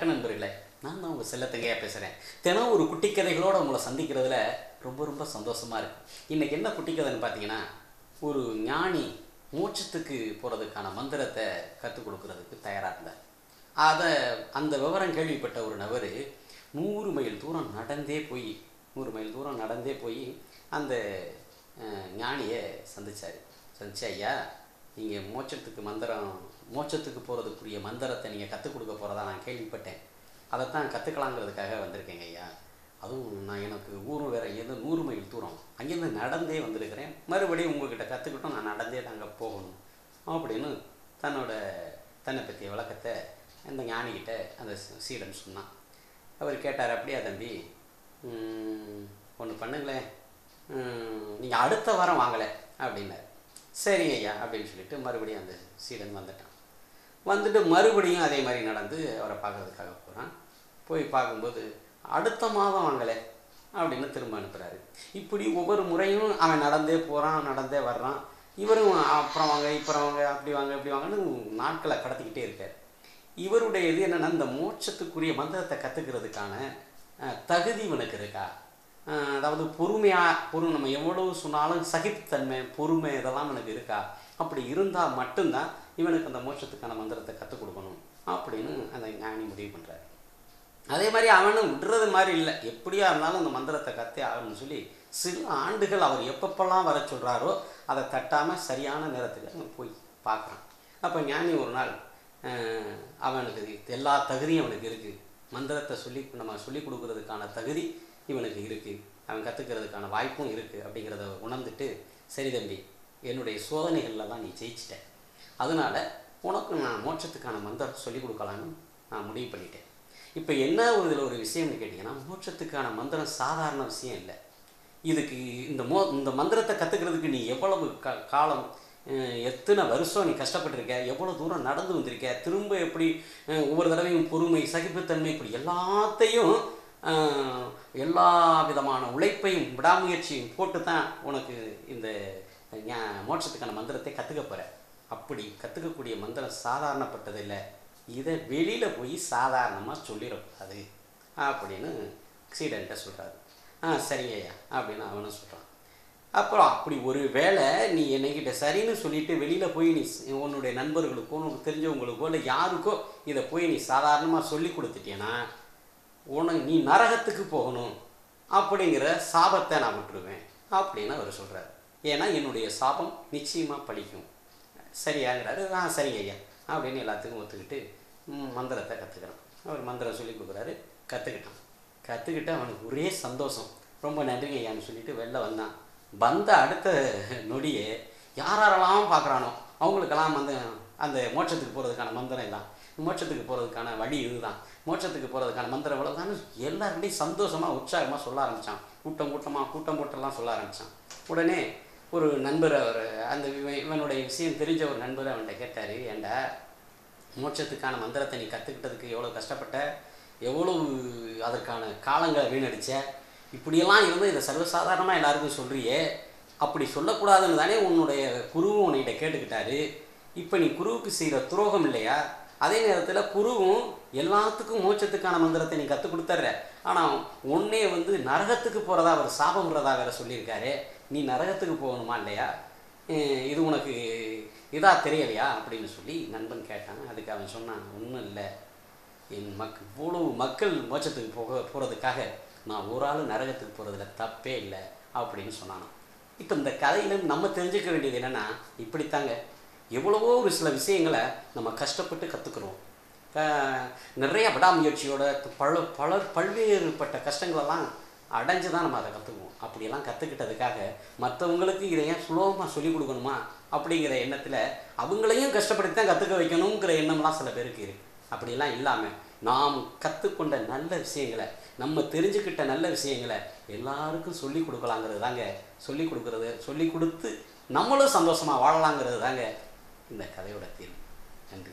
உங்கள் செல்லத்தங்கையாக பேசுகிறேன் தினம் ஒரு குட்டி கதைகளோடு உங்களை சந்திக்கிறதுல ரொம்ப ரொம்ப சந்தோஷமாக இருக்குது இன்றைக்கி என்ன குட்டி கதைன்னு பார்த்தீங்கன்னா ஒரு ஞானி மோட்சத்துக்கு போகிறதுக்கான மந்திரத்தை கற்றுக் கொடுக்கறதுக்கு தயாராக இருந்தார். அதை அந்த விவரம் கேள்விப்பட்ட ஒரு நபர் நூறு மைல் தூரம் நடந்தே போய் நூறு மைல் தூரம் நடந்தே போய் அந்த ஞானியை சந்திச்சார். சந்திச்சு ஐயா நீங்கள் மோட்சத்துக்கு மந்திரம் மோட்சத்துக்கு போகிறதுக்குரிய மந்திரத்தை நீங்கள் கற்றுக் கொடுக்க போகிறதா நான் கேள்விப்பட்டேன். அதைத்தான் கற்றுக்கலாங்கிறதுக்காக வந்திருக்கேங்க ஐயா. அதுவும் நான் எனக்கு ஊர் வேற எது நூறு மைல் தூரம். அங்கேருந்து நடந்தே வந்திருக்கிறேன். மறுபடியும் உங்கள்கிட்ட கற்றுக்கிட்டோம் நான் நடந்தே நாங்கள் போகணும். அப்படின்னு தன்னோட தன்னை பற்றிய விளக்கத்தை அந்த ஞானிகிட்ட அந்த சீடன் சொன்னான். அவர் கேட்டார் அப்படியா தம்பி ஒன்று பண்ணுங்களேன் நீங்கள் அடுத்த வாரம் வாங்கலை. அப்படின்னார். சரி ஐயா அப்படின்னு சொல்லிட்டு மறுபடியும் அந்த சீடன் வந்துட்டான். வந்துட்டு மறுபடியும் அதே மாதிரி நடந்து அவரை பார்க்கறதுக்காக போகிறான் போய் பார்க்கும்போது அடுத்த மாதம் வாங்கலை அப்படின்னு திரும்ப அனுப்புகிறாரு இப்படி ஒவ்வொரு முறையும் அவன் நடந்தே போகிறான் நடந்தே வர்றான். இவரும் அப்புறம் வாங்க இப்புறம் வாங்க அப்படி வாங்க இப்படி வாங்கன்னு நாட்களை கடத்திக்கிட்டே இருக்கார். இவருடைய இது என்னென்னா இந்த மோட்சத்துக்குரிய மந்திரத்தை கற்றுக்கிறதுக்கான தகுதி இவனுக்கு இருக்கா? அதாவது பொறுமையாக பொறு நம்ம எவ்வளவு சொன்னாலும் சகிப்புத்தன்மை பொறுமை இதெல்லாம் எனக்கு இருக்கா? அப்படி இருந்தால் மட்டும்தான் இவனுக்கு அந்த மோட்சத்துக்கான மந்திரத்தை கற்றுக் கொடுக்கணும் அப்படின்னு அந்த ஞானி முடிவு பண்ணுறாரு அதே மாதிரி அவனும் விடுறது மாதிரி இல்லை. எப்படியா இருந்தாலும் அந்த மந்திரத்தை கத்தே ஆகணும்னு சொல்லி சில ஆண்டுகள் அவர் எப்பப்பெல்லாம் வர சொல்கிறாரோ அதை தட்டாமல் சரியான நேரத்துக்கு அவன் போய் பார்க்குறான். அப்போ ஞானி ஒரு நாள் அவனுக்கு எல்லா தகுதியும் அவனுக்கு இருக்குது மந்திரத்தை சொல்லி நம்ம சொல்லி கொடுக்கறதுக்கான தகுதி இவனுக்கு இருக்குது அவன் கற்றுக்கிறதுக்கான வாய்ப்பும் இருக்குது அப்படிங்கிறத உணர்ந்துட்டு சரி தம்பி என்னுடைய சோதனைகளில் தான் நீ ஜெயிச்சிட்ட. அதனால் உனக்கு நான் மோட்சத்துக்கான மந்திரம் சொல்லிக் கொடுக்கலான்னு நான் முடிவு பண்ணிட்டேன். இப்போ என்ன ஒரு இதில் ஒரு விஷயம்னு கேட்டிங்கன்னா மோட்சத்துக்கான மந்திரம் சாதாரண விஷயம் இல்லை. இதுக்கு இந்த மோ இந்த மந்திரத்தை கற்றுக்கிறதுக்கு நீ எவ்வளவு க காலம் எத்தனை வருஷம் நீ கஷ்டப்பட்டிருக்க எவ்வளோ தூரம் நடந்து வந்திருக்க திரும்ப எப்படி ஒவ்வொரு தடவையும் பொறுமை சகிப்புத்தன்மை இப்படி எல்லாத்தையும் எல்லா விதமான உழைப்பையும் விடாமுயற்சியும் போட்டு தான் உனக்கு இந்த மோட்சத்துக்கான மந்திரத்தை கற்றுக்க போகிற அப்படி கற்றுக்கக்கூடிய மந்திரம் சாதாரணப்பட்டதில்லை. இதை வெளியில் போய் சாதாரணமாக சொல்லிடக்கூடாது அப்படின்னு சீடன்ட்ட சொல்கிறாரு ஆ சரிங்க ஐயா அப்படின்னு அவனும் சொல்கிறான் அப்புறம் அப்படி ஒரு வேளை நீ என்னைக்கிட்ட சரின்னு சொல்லிட்டு வெளியில் போய் நீ உன்னுடைய நண்பர்களுக்கோ உனக்கு தெரிஞ்சவங்களுக்கோ இல்லை யாருக்கோ இதை போய் நீ சாதாரணமாக சொல்லி கொடுத்துட்டேன்னா உனக்கு நீ நரகத்துக்கு போகணும். அப்படிங்கிற சாபத்தை நான் விட்டுருவேன். அப்படின்னு அவர் சொல்கிறார் ஏன்னா என்னுடைய சாபம் நிச்சயமாக பழிக்கும். சரியாங்கிறாரு ஆ சரிங்க ஐயா அப்படின்னு எல்லாத்துக்கும் ஒத்துக்கிட்டு மந்திரத்தை கற்றுக்கிறான் அவர் மந்திரம் சொல்லி கொடுக்குறாரு கற்றுக்கிட்டான் கற்றுக்கிட்டு அவனுக்கு ஒரே சந்தோஷம். ரொம்ப நன்றிங்க ஐயான்னு சொல்லிட்டு வெளில வந்தான். வந்த அடுத்த நொடியே யாரெல்லாம் பார்க்குறானோ அவங்களுக்கெல்லாம் வந்து அந்த மோட்சத்துக்கு போகிறதுக்கான மந்திரம் இதான். மோட்சத்துக்கு போகிறதுக்கான வழி இதுதான். மோட்சத்துக்கு போகிறதுக்கான மந்திரம் இவ்வளோதான் எல்லாருமே சந்தோஷமாக உற்சாகமாக சொல்ல ஆரம்பித்தான் கூட்டம் கூட்டமாக கூட்டம் கூட்டம்லாம் சொல்ல ஆரம்பித்தான் உடனே ஒரு நண்பர் அவர் அந்த இவனுடைய விஷயம் தெரிஞ்ச ஒரு நண்பர் அவன்கிட்ட கேட்டார் ஏண்டா மோட்சத்துக்கான மந்திரத்தை நீ கற்றுக்கிட்டதுக்கு எவ்வளோ கஷ்டப்பட்ட? எவ்வளோ அதற்கான காலங்களை வீணடிச்ச? இப்படியெல்லாம் இருந்து இதை சர்வசாதாரணமாக எல்லாருக்கும் சொல்கிறியே அப்படி சொல்லக்கூடாதுன்னு தானே உன்னுடைய குருவும் உன்கிட்ட கேட்டுக்கிட்டாரு. இப்போ நீ குருவுக்கு செய்கிற துரோகம் இல்லையா? அதே நேரத்தில் குருவும் எல்லாத்துக்கும் மோட்சத்துக்கான மந்திரத்தை நீ கற்றுக் கொடுத்துட்ற. ஆனால் உன்னே வந்து நரகத்துக்கு போகிறதா அவர் சாபம் விடுறதா வேற சொல்லியிருக்காரு. நீ நரகத்துக்கு போகணுமா இல்லையா? இது உனக்கு இதாக தெரியலையா? அப்படின்னு சொல்லி நண்பன் கேட்டான். அதுக்கு அவன் சொன்னான் ஒன்றும் இல்லை. என் மக் இவ்வளவு மக்கள் மோட்சத்துக்கு போக போகிறதுக்காக நான் ஒரு ஆள் நரகத்துக்கு போகிறதுல தப்பே இல்லை அப்படின்னு சொன்னான் இப்போ இந்த கதையில நம்ம தெரிஞ்சுக்க வேண்டியது என்னென்னா இப்படித்தாங்க. எவ்வளவோ ஒரு சில விஷயங்களை நம்ம கஷ்டப்பட்டு கற்றுக்குறோம் நிறைய விடாமுயற்சியோட பல பல பல்வேறுபட்ட கஷ்டங்களெல்லாம் அடைஞ்சு தான் நம்ம அதை கற்றுக்குவோம் அப்படியெல்லாம் கற்றுக்கிட்டதுக்காக மற்றவங்களுக்கு இதை ஏன் சுலபமாக சொல்லிக் கொடுக்கணுமா அப்படிங்கிற எண்ணத்தில் அவங்களையும் கஷ்டப்படுத்தி தான் கற்றுக்க வைக்கணுங்கிற எண்ணம்லாம் சில பேருக்கு இருக்குது அப்படிலாம் இல்லாமல் நாம் கற்றுக்கொண்ட நல்ல விஷயங்களை நம்ம தெரிஞ்சுக்கிட்ட நல்ல விஷயங்களை எல்லாருக்கும் சொல்லிக் கொடுக்கலாங்கிறது தாங்க சொல்லிக் கொடுக்கறது சொல்லிக் கொடுத்து நம்மளும் சந்தோஷமாக வாழலாங்கிறது தாங்க இந்த கதையோட தீர்வு. நன்றி.